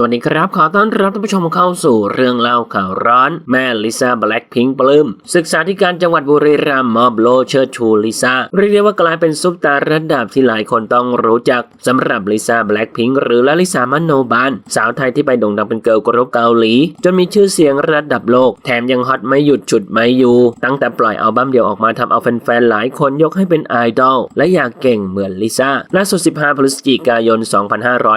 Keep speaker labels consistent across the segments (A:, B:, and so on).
A: สวัสดีครับ ขอต้อนรับท่านผู้ชมเข้าสู่เรื่องเล่าข่าวร้อน แม่ลิซ่าแบล็คพิงค์ปลื้มศึกษาธิการจังหวัดบุรีรัมย์มอบโลเชิดชูลิซ่าเรียกได้ว่ากลายเป็นซุปตาระดับที่หลายคนต้องรู้จักสำหรับลิซ่าแบล็คพิงค์หรือลลิซามโนบานสาวไทยที่ไปโด่งดังเป็นเกิร์ลกรุ๊ปเกาหลี จนมีชื่อเสียงระดับโลก แถมยังฮอตไม่หยุดฉุดไม่อยู่ ตั้งแต่ปล่อยอัลบั้มเดียวออกมาทำเอาแฟนๆหลายคนยกให้เป็นไอดอลและอยากเก่งเหมือนลิซ่าล่าสุด 15 พฤศจิกายน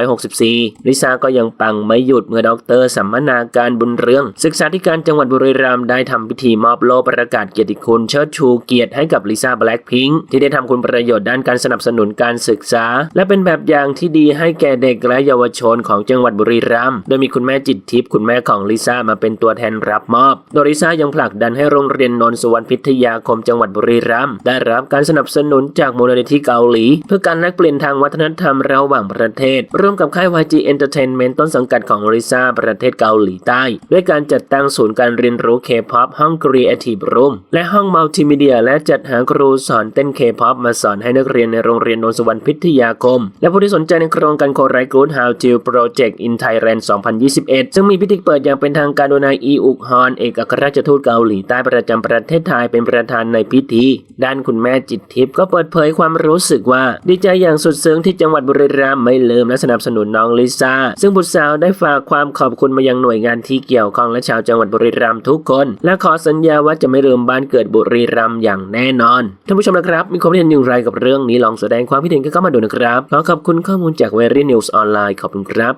A: 2564 ลิซ่าก็ยังปังไม่หยุดเมื่อดรสัมมนาการบุญเรือง ศึกษาธิการจังหวัดบุรีรัมย์ได้ทำพิธีมอบโล่ประกาศเกียรติคุณเชิดชูเกียรติให้กับลิซ่าแบล็คพิงค์ที่ได้ทำคุณประโยชน์ด้านการสนับสนุนการศึกษา และเป็นแบบอย่างที่ดีให้แก่เด็กและเยาวชนของจังหวัดบุรีรัมย์โดยมีคุณแม่จิตทิพย์คุณแม่ของลิซ่ามาเป็นตัวแทนรับมอบโดยลิซ่ายังผลักดันให้โรงเรียนนนสุวรรณพิทยาคมจังหวัดบุรีรัมย์ได้รับการสนับสนุนจากมูลนิธิเกาหลี เพื่อการแลกเปลี่ยนทางวัฒนธรรมระหว่างประเทศ ร่วมกับค่าย YG Entertainment ต้นสังกัดของลิซ่าประเทศเกาหลีใต้ ด้วยการจัดตั้งศูนย์การเรียนรู้ K-POP ห้อง Creative Room และห้องมัลติมีเดีย และจัดหาครูสอนเต้น K-POP มาสอนให้นักเรียนในโรงเรียนนนทสุวรรณพิทยาคม และผู้ที่สนใจในโครงการโคไรกูด How to Project in Thailand 2021 ซึ่งมีพิธีเปิดอย่างเป็นทางการโดยนายอีอุกฮอนเอกอัครราชทูตเกาหลีใต้ประจำประเทศไทยเป็นประธานในพิธี ด้านคุณแม่จิตทิพย์ก็เปิดเผยความรู้สึกว่า ดีใจอย่างสุดซึ้งที่จังหวัดบุรีรัมย์ไม่ลืมและสนับสนุนน้องลิซ่าซึ่งบุตรสาวได้ฝากความขอบคุณมายังหน่วยงานที่เกี่ยวข้องและชาวจังหวัดบุรีรัมย์ทุกคน และขอสัญญาว่าจะไม่ลืมบ้านเกิดบุรีรัมย์อย่างแน่นอนท่านผู้ชมนะครับ มีความเห็นอย่างไรกับเรื่องนี้ลองแสดงความคิดเห็นกันเข้ามาดูนะครับขอขอบคุณข้อมูลจากเวรี่นิวส์ออนไลน์ขอบคุณครับ